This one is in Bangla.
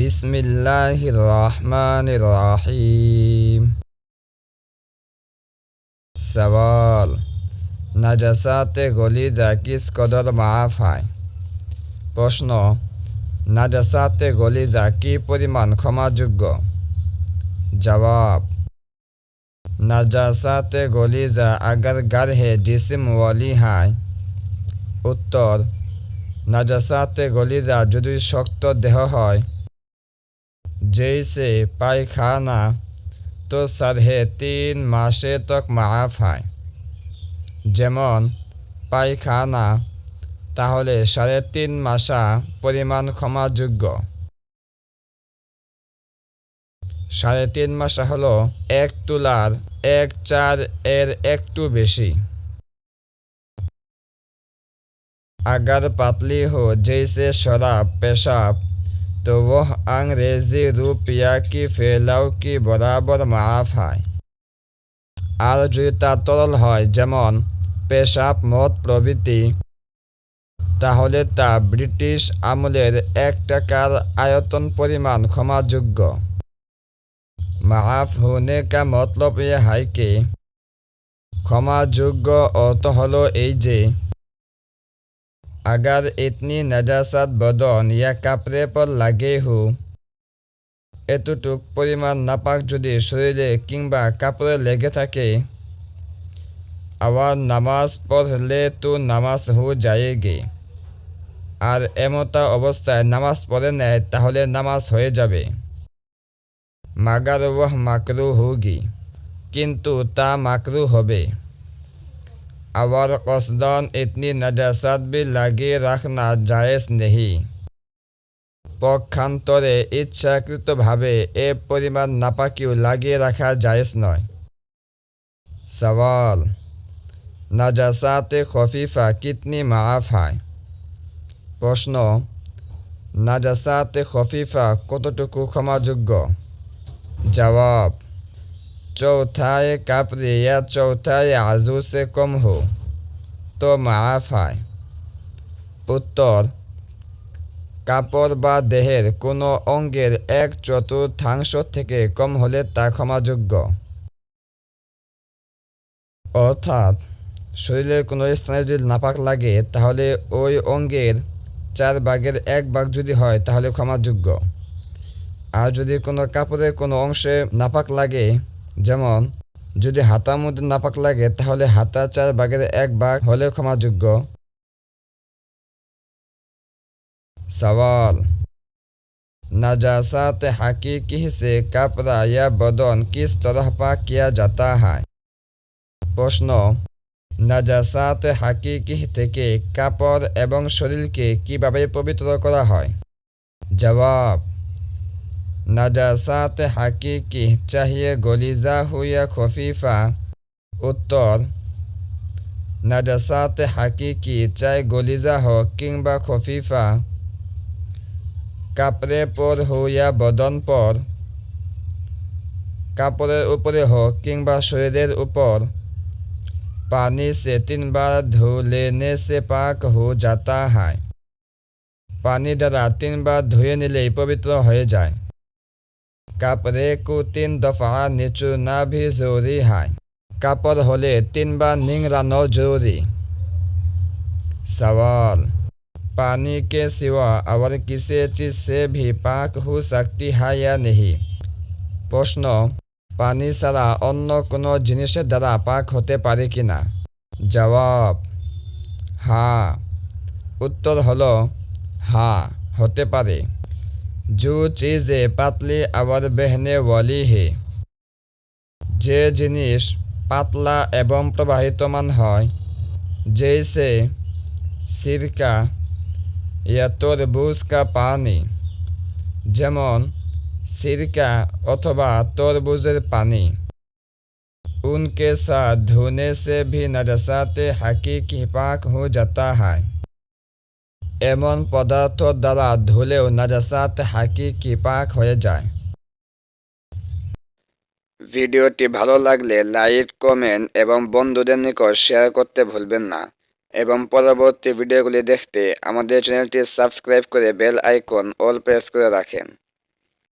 বিসমিল্লাহির রহমানির রহিম সওয়াল নাজাসাতে গলিদা কিস কদর মাফ হয় প্রশ্ন নাজাসাতে গলিজা কি পরিমাণ ক্ষমাযোগ্য জবাব নাজাসাতে গলিজা আগার গারহে জিসিম ওয়ালি হায় উত্তর নাজাসাতে গলিজা যদি শক্ত দেহ হয় जैसे পায়খানা তো সারহে তিন মাসে তক মাফ হয় যেমন পায়খানা তাহলে সাড়ে তিন মাসা পরিমাণ ক্ষমাযোগ্য সাড়ে তিন মাসা হলো এক তুলার এক চার এর একটু বেশি अगर पतली हो जैसे शराब पेशाब तो वह अंग्रेजी रुपया की फैलाव की बराबर माफ है আর যদি তা তরল হয় যেমন পেশাব মদ প্রভৃতি তাহলে তা ব্রিটিশ আমলের এক টাকার আয়তন পরিমাণ ক্ষমাযোগ্য মাফ হোনে কা মতলব এ হাই কে ক্ষমাযোগ্য অর্থ হলো এই যে अगर इतनी नजासत बदन या কাপড়ে পর লাগে হো এতটুক পরিমাণ নাপাক যদি শরীরে কিংবা কাপড়ে লেগে থাকে আবার নামাজ পড়লে তো নামাজ হো যায়গে আর এমতা অবস্থায় নামাজ পড়ে নেয় তাহলে নামাজ হয়ে যাবে মাগার ওয়াহ মাকরু হোগি কিন্তু তা মাকরু হবে আবার কসদন ইতনি নজাসাত বি লাগিয়ে রাখনা জায়েজ নেহি। পক্ষান্তরে ইচ্ছাকৃতভাবে এ পরিমাণ নাপাকিও লাগিয়ে রাখা জায়েজ নয়। সওয়াল, নাজাসাতে খফিফা কিতনি মাফ হয়? প্রশ্ন, নাজাসাতে খফিফা কতটুকু ক্ষমাযোগ্য? জবাব चौथाई कपड़े या चौथाई आजू से कम हो তো মাফ হয় উত্তর কাপড় বা দেহের কোনো অঙ্গের এক চতুর্থাংশ থেকে কম হলে তা ক্ষমাযোগ্য অর্থাৎ শরীরের কোনো স্থানে যদি নাপাক লাগে তাহলে ওই অঙ্গের চার ভাগের এক ভাগ যদি হয় তাহলে ক্ষমাযোগ্য আর যদি কোনো কাপড়ের কোনো অংশে নাপাক লাগে যেমন যদি হাতার মধ্যে নাপাক লাগে তাহলে হাতা চার ভাগের এক ভাগ হলে ক্ষমাযোগ্য सवाल नजासात हकीकी से कपड़ा या बदन किस तरह पाक किया जाता है প্রশ্ন নাজাসাত হাকিকি থেকে কাপড় এবং শরীরকে কিভাবে পবিত্র করা হয় জবাব নাজাসাত হাকিকি চাহিয়ে গলিজা হুইয়া খফিফা। উত্তর নাজাসাত হাকিকি চাই গলিজা হোক কিংবা খফিফা। কাপড়ে পর হইয়া বদন পর। কাপড়ের উপরে হোক কিংবা শরীরের উপর। পানি সে তিনবার ধুলে লেনে সে পাক হু যাতা হয়। পানি দ্বারা তিনবার ধুয়ে নিলেই পবিত্র হয়ে যায়। কাপড়ে কু তিন দফা নিচু না ভি জরুরি হয় কাপড় হলে তিনবার নিংড়ানো জরুরি सवाल पानी के सिवा और किसी चीज़ से भी पाक हो सकती है या नहीं প্রশ্ন পানি ছাড়া অন্য কোনো জিনিসের দ্বারা পাক হতে পারে কি না জবাব হ্যাঁ উত্তর হলো হ্যাঁ হতে পারে जो चीज़ें পাতলি আবার বেহনে ওয়ালি হে যে জিনিস পাতলা এবং প্রবাহিতমান হয় जैसे सिरका या तरबूज का पानी যেমন सिरका अथवा तरबूजेर पानी उनके साथ धोने से भी नजसात हकीकी पाक हो जाता है এমন পদার্থ দ্বারা ধুলেও নাজাসাত হাকি কি পাক হয়ে যায়। ভিডিওটি ভালো লাগলে লাইক, কমেন্ট এবং বন্ধুদের নিকট শেয়ার করতে ভুলবেন না এবং পরবর্তী ভিডিওগুলি দেখতে আমাদের চ্যানেলটি সাবস্ক্রাইব করে বেল আইকন অল প্রেস করে রাখেন।